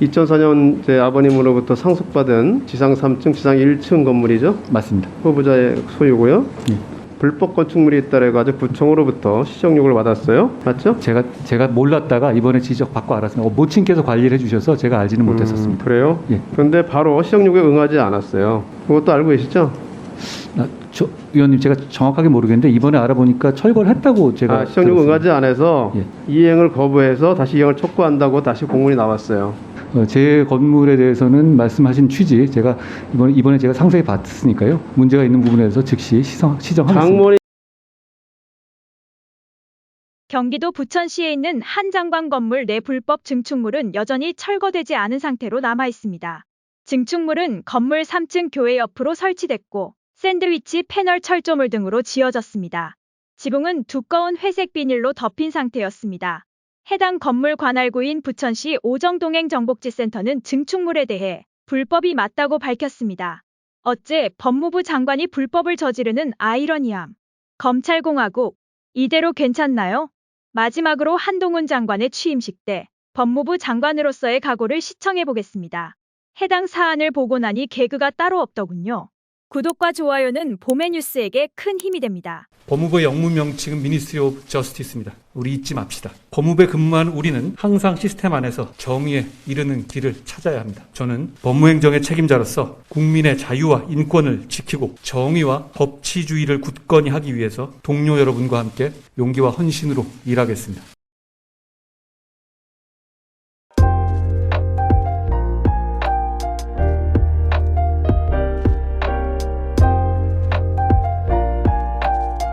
2004년 제 아버님으로부터 상속받은 지상 3층, 지상 1층 건물이죠. 맞습니다. 후보자의 소유고요. 예. 불법 건축물이 있다래 가지고 구청으로부터 시정 요구를 받았어요. 맞죠? 제가 제가 몰랐다가 이번에 지적 받고 알았습니다. 어, 모친께서 관리를 해주셔서 제가 알지는 못했었습니다. 음, 그래요? 예. 그런데 바로 시정 요구에 응하지 않았어요. 그것도 알고 계시죠? 아, 저 의원님 제가 정확하게 모르겠는데 이번에 알아보니까 철거를 했다고 제가 아, 시정 요구 들었습니다. 응하지 않아서 예. 이행을 거부해서 다시 이행을 촉구한다고 다시 공문이 나왔어요. 어, 제 건물에 대해서는 말씀하신 취지 제가 이번에 이번에 제가 상세히 봤으니까요. 문제가 있는 부분에 대해서 즉시 시정 시정하겠습니다. 경기도 부천시에 있는 한 장관 건물 내 불법 증축물은 여전히 철거되지 않은 상태로 남아 있습니다. 증축물은 건물 3층 교회 옆으로 설치됐고 샌드위치 패널 철조물 등으로 지어졌습니다. 지붕은 두꺼운 회색 비닐로 덮인 상태였습니다. 해당 건물 관할구인 부천시 오정동행정복지센터는 증축물에 대해 불법이 맞다고 밝혔습니다. 어째 법무부 장관이 불법을 저지르는 아이러니함. 검찰공화국 이대로 괜찮나요? 마지막으로 한동훈 장관의 취임식 때 법무부 장관으로서의 각오를 시청해 보겠습니다. 해당 사안을 보고 나니 개그가 따로 없더군요. 구독과 좋아요는 봄의 뉴스에게 큰 힘이 됩니다. 법무부의 영문 명칭은 미니스트리 오브 저스티스입니다. 우리 잊지 맙시다. 법무부에 근무한 우리는 항상 시스템 안에서 정의에 이르는 길을 찾아야 합니다. 저는 법무행정의 책임자로서 국민의 자유와 인권을 지키고 정의와 법치주의를 굳건히 하기 위해서 동료 여러분과 함께 용기와 헌신으로 일하겠습니다.